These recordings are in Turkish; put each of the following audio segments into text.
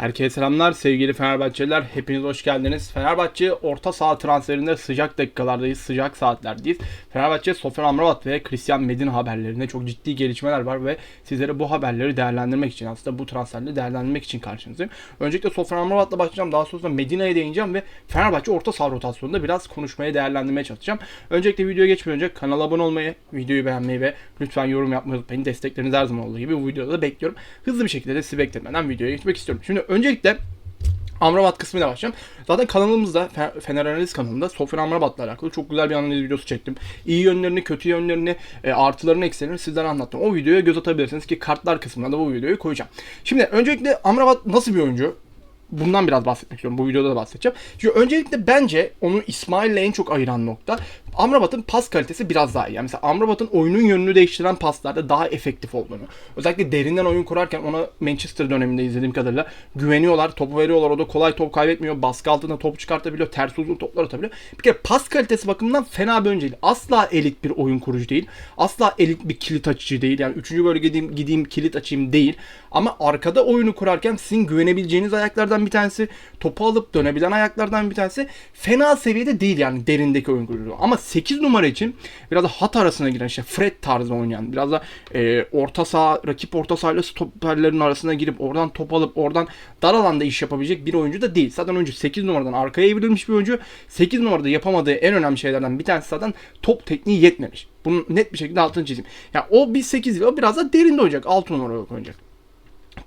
Herkese selamlar sevgili Fenerbahçeliler. Hepiniz hoş geldiniz. Fenerbahçe orta saha transferinde sıcak dakikalardayız, sıcak saatlerdeyiz. Fenerbahçe Sofyan Amrabat ve Christian Medina haberlerinde çok ciddi gelişmeler var ve sizlere bu haberleri değerlendirmek için aslında bu transferleri değerlendirmek için karşınızdayım. Öncelikle Sofyan Amrabat'la başlayacağım. Daha sonra Medina'ya değineceğim ve Fenerbahçe orta saha rotasyonunda biraz konuşmaya, değerlendirmeye çalışacağım. Öncelikle videoya geçmeden önce kanala abone olmayı, videoyu beğenmeyi ve lütfen yorum yapmayı unutmayın. Destekleriniz her zaman olduğu gibi bu videoda da bekliyorum. Hızlı bir şekilde de sizi beklemeden videoya geçmek istiyorum. Şimdi öncelikle Amrabat kısmıyla başlayacağım. Zaten kanalımızda Fe- Fener Analiz kanalında Sofyan Amrabat'la alakalı çok güzel bir analiz videosu çektim. İyi yönlerini, kötü yönlerini, e, artılarını, eksilerini sizlere anlattım. O videoya göz atabilirsiniz ki kartlar kısmına da bu videoyu koyacağım. Şimdi öncelikle Amrabat nasıl bir oyuncu? Bundan biraz bahsetmek istiyorum. Bu videoda da bahsedeceğim. Şimdi öncelikle bence onu İsmail'le en çok ayıran nokta Amrabat'ın pas kalitesi biraz daha iyi. Yani mesela Amrabat'ın oyunun yönünü değiştiren paslarda daha efektif olduğunu. Özellikle derinden oyun kurarken ona Manchester döneminde izlediğim kadarıyla güveniyorlar. Topu veriyorlar. O da kolay top kaybetmiyor. Baskı altında top çıkartabiliyor. Ters uzun toplar atabiliyor. Bir kere pas kalitesi bakımından fena bir oyuncu. Asla elit bir oyun kurucu değil. Asla elit bir kilit açıcı değil. Yani 3. bölge gideyim, gideyim kilit açayım değil. Ama arkada oyunu kurarken sizin güvenebileceğiniz ayaklardan bir tanesi. Topu alıp dönebilen ayaklardan bir tanesi. Fena seviyede değil yani derindeki oyun kurucu. Ama 8 numara için biraz da hat arasına giren işte Fred tarzı oynayan biraz da e, orta saha rakip orta sahayla stoperlerin arasına girip oradan top alıp oradan dar alanda iş yapabilecek bir oyuncu da değil. Zaten oyuncu 8 numaradan arkaya evrilmiş bir oyuncu. 8 numarada yapamadığı en önemli şeylerden bir tanesi zaten top tekniği yetmemiş. Bunu net bir şekilde altını çizeyim. Ya o bir 8 değil, o biraz da derinde oynayacak. 6 numara oynayacak.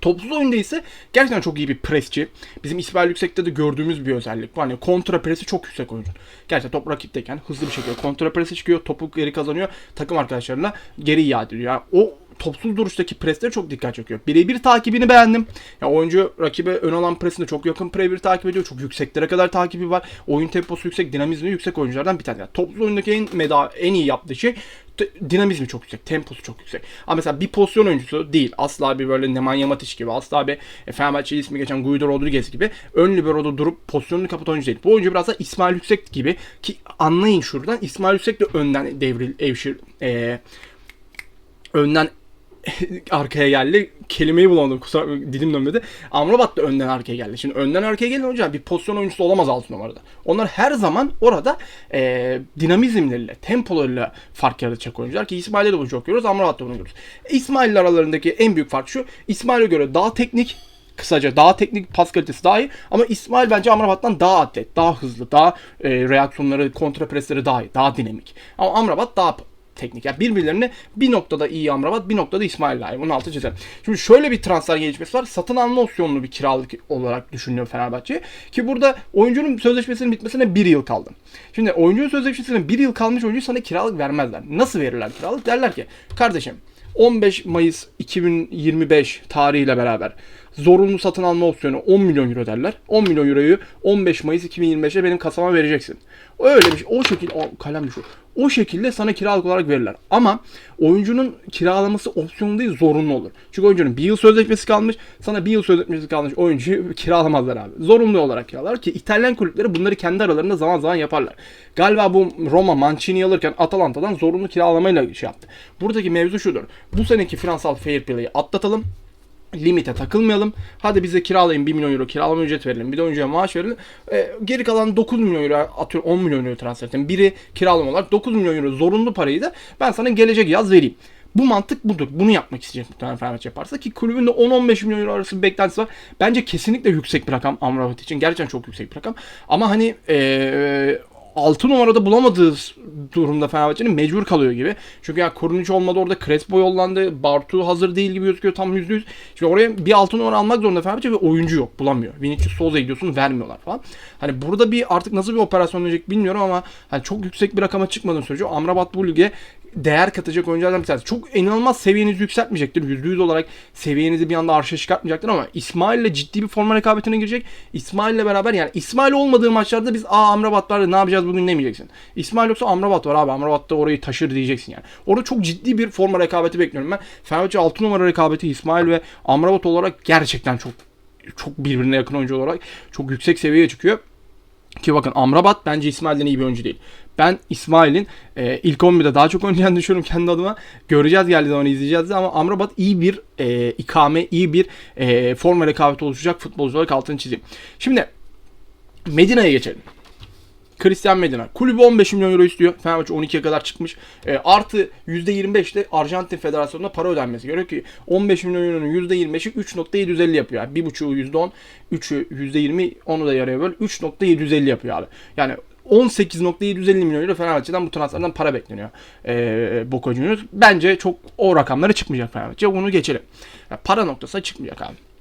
Topsuz oyunda ise gerçekten çok iyi bir presçi. Bizim İsmail Yüksek'te de gördüğümüz bir özellik var. Hani kontra presi çok yüksek oyuncu. Gerçekten top rakipteyken hızlı bir şekilde kontra presi çıkıyor. Topu geri kazanıyor. Takım arkadaşlarına geri iade ediyor. Yani o topsuz duruştaki presleri çok dikkat çekiyor. Birebir takibini beğendim. Ya oyuncu rakibe ön alan presinde çok yakın birebir takip ediyor. Çok yükseklere kadar takibi var. Oyun temposu yüksek, dinamizmi yüksek oyunculardan bir tanesi. Yani topsuz oyundaki en meda en iyi yaptığı şey dinamizmi çok yüksek, temposu çok yüksek. Ama mesela bir pozisyon oyuncusu değil. Asla bir böyle Nemanja Matic gibi, asla bir e, Fenerbahçe ismi geçen Guido Rodriguez gibi ön libero'da durup pozisyonunu kapatan oyuncu değil. Bu oyuncu biraz da İsmail Yüksek gibi ki anlayın şuradan İsmail Yüksek de önden devril, evşir, e, önden arkaya geldi. Kelimeyi bulamadım. Kusura dilim dönmedi. Amrabat da önden arkaya geldi. Şimdi önden arkaya gelen hocam bir pozisyon oyuncusu olamaz 6 numarada. Onlar her zaman orada e, dinamizmleriyle, tempolarıyla fark yaratacak oyuncular ki İsmail'de de bunu çok görüyoruz. Amrabat'ta bunu görüyoruz. İsmail'le aralarındaki en büyük fark şu. İsmail'e göre daha teknik, kısaca daha teknik pas kalitesi daha iyi ama İsmail bence Amrabat'tan daha atlet, daha hızlı, daha e, reaksiyonları, kontra presleri daha iyi, daha dinamik. Ama Amrabat daha teknik. Yani birbirlerine bir noktada iyi Amrabat, bir noktada İsmail. Bunun altı çizelim. Şimdi şöyle bir transfer gelişmesi var. Satın alma opsiyonlu bir kiralık olarak düşünüyor Fenerbahçe. Ki burada oyuncunun sözleşmesinin bitmesine bir yıl kaldı. Şimdi oyuncunun sözleşmesine bir yıl kalmış oyuncu sana kiralık vermezler. Nasıl verirler kiralık? Derler ki kardeşim 15 Mayıs 2025 tarihiyle beraber zorunlu satın alma opsiyonu 10 milyon euro derler. 10 milyon euroyu 15 Mayıs 2025'e benim kasama vereceksin. Öyle bir şey. O şekilde o kalem düşüyor. O şekilde sana kiralık olarak verirler. Ama oyuncunun kiralaması opsiyonlu değil zorunlu olur. Çünkü oyuncunun bir yıl sözleşmesi kalmış. Sana bir yıl sözleşmesi kalmış oyuncuyu kiralamazlar abi. Zorunlu olarak kiralar ki İtalyan kulüpleri bunları kendi aralarında zaman zaman yaparlar. Galiba bu Roma Mancini alırken Atalanta'dan zorunlu kiralamayla şey yaptı. Buradaki mevzu şudur. Bu seneki finansal fair play'i atlatalım limite takılmayalım. Hadi bize kiralayın 1 milyon euro kiralama ücret verelim. Bir de oyuncuya maaş verelim. E, geri kalan 9 milyon euro atıyorum 10 milyon euro transfer edin. Biri kiralama olarak 9 milyon euro zorunlu parayı da ben sana gelecek yaz vereyim. Bu mantık budur. Bunu yapmak isteyecek muhtemelen Fenerbahçe yaparsa ki kulübün de 10-15 milyon euro arası bir beklentisi var. Bence kesinlikle yüksek bir rakam Amrabat için. Gerçekten çok yüksek bir rakam. Ama hani ee, 6 numarada bulamadığı durumda Fenerbahçe'nin mecbur kalıyor gibi. Çünkü ya Korunic olmadı orada Crespo yollandı. Bartu hazır değil gibi gözüküyor tam %100. Şimdi oraya bir 6 numara almak zorunda Fenerbahçe ve oyuncu yok. Bulamıyor. Vinicius Souza'ya gidiyorsun vermiyorlar falan. Hani burada bir artık nasıl bir operasyon olacak bilmiyorum ama hani çok yüksek bir rakama çıkmadığını sürece Amrabat bu lige değer katacak oyunculardan bir tanesi. Çok inanılmaz seviyenizi yükseltmeyecektir. %100 olarak seviyenizi bir anda arşa çıkartmayacaktır ama İsmail ile ciddi bir forma rekabetine girecek. İsmail ile beraber yani İsmail olmadığı maçlarda biz aa Amrabat var ne yapacağız bugün demeyeceksin. İsmail yoksa Amrabat var abi Amrabat da orayı taşır diyeceksin yani. Orada çok ciddi bir forma rekabeti bekliyorum ben. Fenerbahçe 6 numara rekabeti İsmail ve Amrabat olarak gerçekten çok çok birbirine yakın oyuncu olarak çok yüksek seviyeye çıkıyor. Ki bakın Amrabat bence İsmail'den iyi bir oyuncu değil. Ben İsmail'in e, ilk 11'de daha çok oynayacağını düşünüyorum kendi adıma. Göreceğiz geldiği zaman izleyeceğiz ama Amrabat iyi bir e, ikame, iyi bir e, forma rekabeti oluşacak futbolcu olarak altını çizeyim. Şimdi Medina'ya geçelim. Christian Medina. Kulübü 15 milyon euro istiyor. Fenerbahçe 12'ye kadar çıkmış. E, artı %25 de Arjantin Federasyonu'na para ödenmesi gerekiyor ki 15 milyon euronun %25'i 3.750 yapıyor. Yani 1.5'u %10, 3'ü %20, onu da yarıya böl. 3.750 yapıyor abi. Yani 18.750 milyon euro Fenerbahçe'den bu transferden para bekleniyor. Ee, Boca Juniors. Bence çok o rakamlara çıkmayacak Fenerbahçe. Bunu geçelim. Yani para noktasına çıkmayacak abi.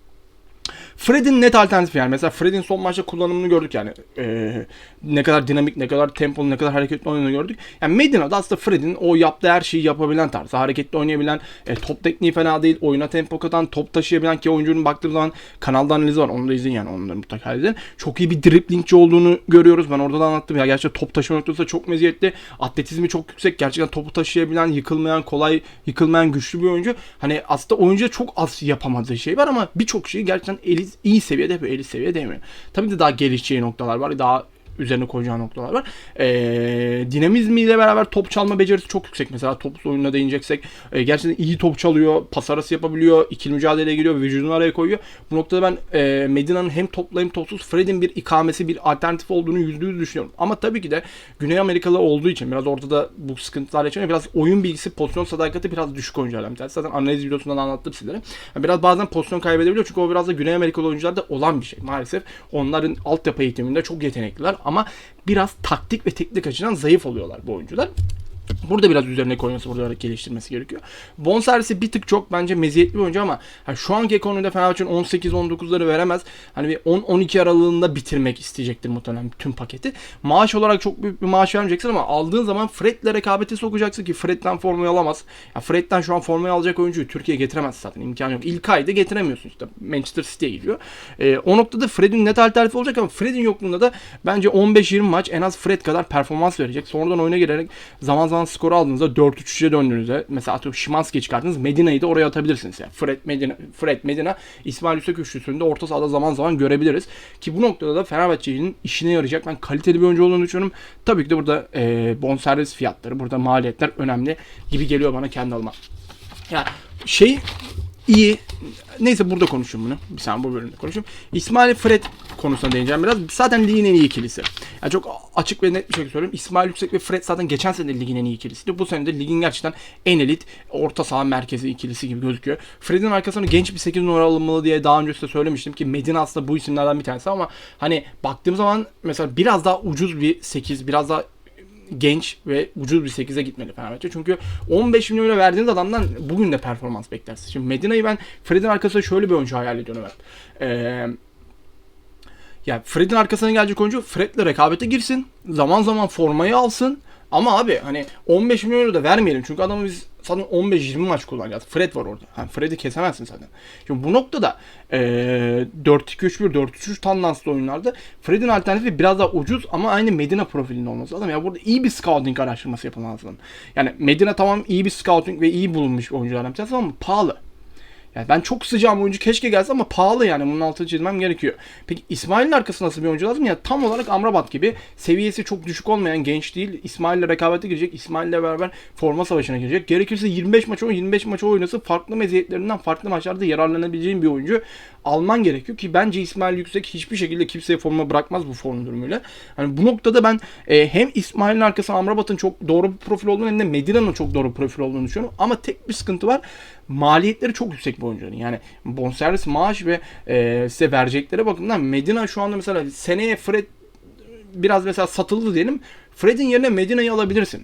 Fred'in net alternatifi yani. Mesela Fred'in son maçta kullanımını gördük yani. Ee, ne kadar dinamik, ne kadar tempolu, ne kadar hareketli oynadığını gördük. Yani Medina'da aslında Fred'in o yaptığı her şeyi yapabilen tarzı. Hareketli oynayabilen, e, top tekniği fena değil, oyuna tempo katan, top taşıyabilen ki oyuncunun baktığı zaman kanalda analizi var. Onu da izleyin yani. Da mutlaka izleyin. Çok iyi bir driplingçi olduğunu görüyoruz. Ben orada da anlattım ya. Gerçekten top taşıma noktasında çok meziyetli. Atletizmi çok yüksek. Gerçekten topu taşıyabilen, yıkılmayan, kolay yıkılmayan güçlü bir oyuncu. Hani aslında oyuncuda çok az yapamadığı şey var ama birçok şeyi gerçekten eli, iyi seviyede yapıyor. Eli seviyede demiyor. Tabii de daha gelişeceği noktalar var. Daha üzerine koyacağı noktalar var. Ee, dinamizmiyle beraber top çalma becerisi çok yüksek. Mesela top oyununa değineceksek e, gerçekten iyi top çalıyor, pas arası yapabiliyor, ikili mücadeleye giriyor, vücudunu araya koyuyor. Bu noktada ben e, Medina'nın hem toplu hem topsuz Fred'in bir ikamesi, bir alternatif olduğunu yüzde yüz düşünüyorum. Ama tabii ki de Güney Amerikalı olduğu için biraz ortada bu sıkıntılar yaşanıyor. Biraz oyun bilgisi, pozisyon sadakati biraz düşük oyunculardan bir tanesi. Zaten analiz videosundan anlattım sizlere. Yani biraz bazen pozisyon kaybedebiliyor çünkü o biraz da Güney Amerikalı oyuncularda olan bir şey. Maalesef onların altyapı eğitiminde çok yetenekliler ama biraz taktik ve teknik açıdan zayıf oluyorlar bu oyuncular. Burada biraz üzerine koyması, burada geliştirmesi gerekiyor. Bonservisi bir tık çok bence meziyetli bir oyuncu ama hani şu anki ekonomide Fenerbahçe'nin 18-19'ları veremez. Hani bir 10-12 aralığında bitirmek isteyecektir muhtemelen tüm paketi. Maaş olarak çok büyük bir maaş vermeyeceksin ama aldığın zaman Fred'le rekabeti sokacaksın ki Fred'den formayı alamaz. Ya Fred'den şu an formayı alacak oyuncuyu Türkiye'ye getiremez zaten imkanı yok. İlk ayda getiremiyorsun işte Manchester City'ye gidiyor. Ee, o noktada Fred'in net alternatifi olacak ama Fred'in yokluğunda da bence 15-20 maç en az Fred kadar performans verecek. Sonradan oyuna girerek zaman zaman skoru aldığınızda 4-3'e döndüğünüzde mesela atıyorum Şimanski çıkardınız Medina'yı da oraya atabilirsiniz. Yani Fred Medina, Fred Medina İsmail Yusuf üçlüsünde orta sahada zaman zaman görebiliriz. Ki bu noktada da Fenerbahçe'nin işine yarayacak. Ben kaliteli bir oyuncu olduğunu düşünüyorum. Tabii ki de burada e, bonservis fiyatları, burada maliyetler önemli gibi geliyor bana kendi adıma. Ya şey iyi. Neyse burada konuşayım bunu. Bir saniye bu bölümde konuşayım. İsmail Fred konusuna değineceğim biraz. Zaten ligin en iyi ikilisi. Yani çok açık ve net bir şekilde söylüyorum. İsmail Yüksek ve Fred zaten geçen sene de ligin en iyi ikilisiydi. Bu sene de ligin gerçekten en elit orta saha merkezi ikilisi gibi gözüküyor. Fred'in arkasına genç bir 8 numara alınmalı diye daha önce size söylemiştim ki Medina aslında bu isimlerden bir tanesi ama hani baktığım zaman mesela biraz daha ucuz bir 8, biraz daha genç ve ucuz bir 8'e gitmeli Fenerbahçe. Çünkü 15 milyon euro verdiğiniz adamdan bugün de performans beklersin. Şimdi Medina'yı ben Fred'in arkasında şöyle bir oyuncu hayal ediyorum hep. Ee, ya Fred'in arkasına gelecek oyuncu Fred'le rekabete girsin. Zaman zaman formayı alsın. Ama abi hani 15 milyon euro da vermeyelim. Çünkü adamı biz zaten 15-20 maç kullanacağız. Fred var orada. Yani Fred'i kesemezsin zaten. Şimdi bu noktada ee, 4-2-3-1, 4-3-3 tandanslı oyunlarda Fred'in alternatifi biraz daha ucuz ama aynı Medina profilinde olması lazım. Ya burada iyi bir scouting araştırması yapılması lazım. Yani Medina tamam iyi bir scouting ve iyi bulunmuş bir tanesi ama pahalı. Yani ben çok sıcağım oyuncu keşke gelse ama pahalı yani bunun altını çizmem gerekiyor. Peki İsmail'in arkasında nasıl bir oyuncu lazım? Ya tam olarak Amrabat gibi seviyesi çok düşük olmayan genç değil. İsmail'le rekabete girecek. İsmail'le beraber forma savaşına girecek. Gerekirse 25 maç oynasın, 25 maç oynasın. Farklı meziyetlerinden farklı maçlarda yararlanabileceğin bir oyuncu alman gerekiyor ki bence İsmail Yüksek hiçbir şekilde kimseye forma bırakmaz bu form durumuyla. Hani bu noktada ben e, hem İsmail'in arkasında Amrabat'ın çok doğru bir profil olduğunu hem de Medina'nın çok doğru bir profil olduğunu düşünüyorum. Ama tek bir sıkıntı var. Maliyetleri çok yüksek bu oyuncuların. Yani bonservis maaş ve e, size verecekleri bakımdan Medina şu anda mesela seneye Fred biraz mesela satıldı diyelim. Fred'in yerine Medina'yı alabilirsin.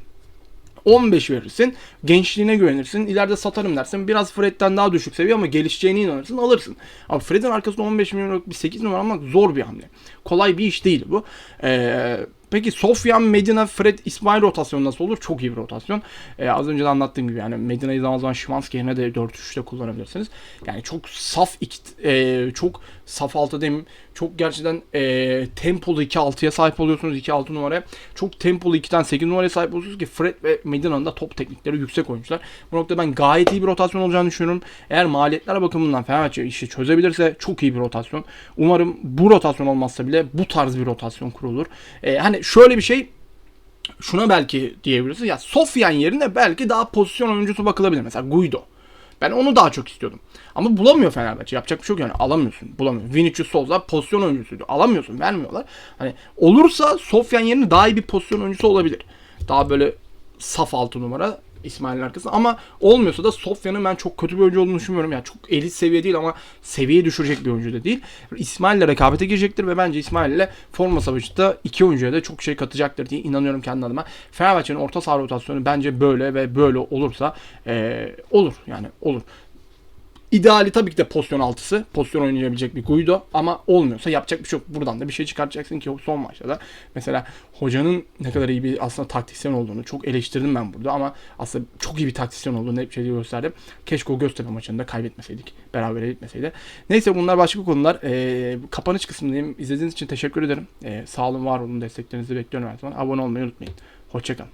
15 verirsin. Gençliğine güvenirsin. İleride satarım dersin. Biraz Fred'den daha düşük seviye ama gelişeceğine inanırsın. Alırsın. Ama Fred'in arkasında 15 milyonluk bir 8 numara almak zor bir hamle. Kolay bir iş değil bu. Ee, Peki Sofyan, Medina, Fred, İsmail rotasyonu nasıl olur? Çok iyi bir rotasyon. Ee, az önce de anlattığım gibi yani Medina'yı zaman zaman Şimanski yerine de 4-3'te kullanabilirsiniz. Yani çok saf iki, e, çok saf altı demeyeyim. Çok gerçekten e, tempolu 2-6'ya sahip oluyorsunuz 2-6 numaraya. Çok tempolu 2'den 8 numaraya sahip oluyorsunuz ki Fred ve Medina'nın da top teknikleri yüksek oyuncular. Bu noktada ben gayet iyi bir rotasyon olacağını düşünüyorum. Eğer maliyetler bakımından Fenerbahçe işi çözebilirse çok iyi bir rotasyon. Umarım bu rotasyon olmazsa bile bu tarz bir rotasyon kurulur. E, hani şöyle bir şey şuna belki diyebiliriz. Ya Sofyan yerine belki daha pozisyon oyuncusu bakılabilir. Mesela Guido. Ben onu daha çok istiyordum. Ama bulamıyor Fenerbahçe. Yapacak bir şey yok yani. Alamıyorsun. Bulamıyor. Vinicius Souza pozisyon oyuncusuydu. Alamıyorsun. Vermiyorlar. Hani olursa Sofyan yerine daha iyi bir pozisyon oyuncusu olabilir. Daha böyle saf altı numara İsmail'in arkasında. Ama olmuyorsa da Sofyan'ın ben çok kötü bir oyuncu olduğunu düşünmüyorum. Yani çok elit seviye değil ama seviye düşürecek bir oyuncu da değil. İsmail'le rekabete girecektir ve bence İsmail'le forma savaşında iki oyuncuya da çok şey katacaktır diye inanıyorum kendi adıma. Fenerbahçe'nin orta saha rotasyonu bence böyle ve böyle olursa eee, olur yani olur. İdeali tabii ki de pozisyon altısı. Pozisyon oynayabilecek bir Guido ama olmuyorsa yapacak bir şey yok. Buradan da bir şey çıkartacaksın ki son maçta da mesela hocanın ne kadar iyi bir aslında taktisyen olduğunu çok eleştirdim ben burada ama aslında çok iyi bir taktisyen olduğunu hep şeyde gösterdim. Keşke o Göztepe maçında kaybetmeseydik. Beraber gitmeseydi. Neyse bunlar başka konular. Ee, kapanış kısmındayım. İzlediğiniz için teşekkür ederim. Ee, sağ olun var olun desteklerinizi bekliyorum her zaman. Abone olmayı unutmayın. Hoşçakalın.